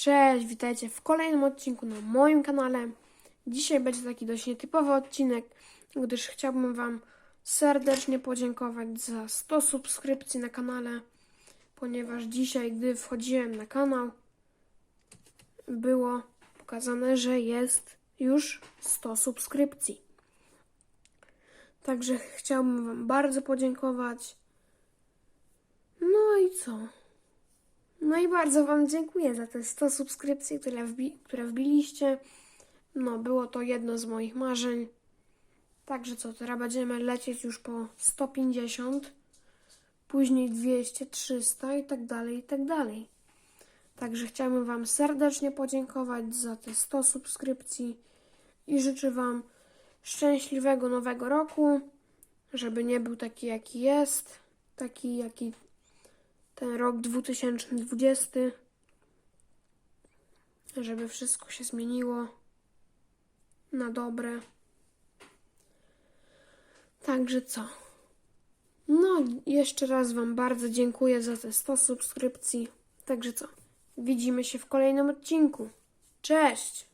Cześć, witajcie w kolejnym odcinku na moim kanale. Dzisiaj będzie taki dość nietypowy odcinek, gdyż chciałbym Wam serdecznie podziękować za 100 subskrypcji na kanale, ponieważ dzisiaj, gdy wchodziłem na kanał, było pokazane, że jest już 100 subskrypcji. Także chciałbym Wam bardzo podziękować. No i co? No i bardzo Wam dziękuję za te 100 subskrypcji, które, wbi- które wbiliście. No, było to jedno z moich marzeń. Także co, teraz będziemy lecieć już po 150, później 200, 300 i tak dalej, i tak dalej. Także chciałbym Wam serdecznie podziękować za te 100 subskrypcji i życzę Wam szczęśliwego nowego roku, żeby nie był taki jaki jest, taki jaki ten rok 2020, żeby wszystko się zmieniło na dobre. Także co? No, jeszcze raz Wam bardzo dziękuję za te 100 subskrypcji. Także co? Widzimy się w kolejnym odcinku. Cześć!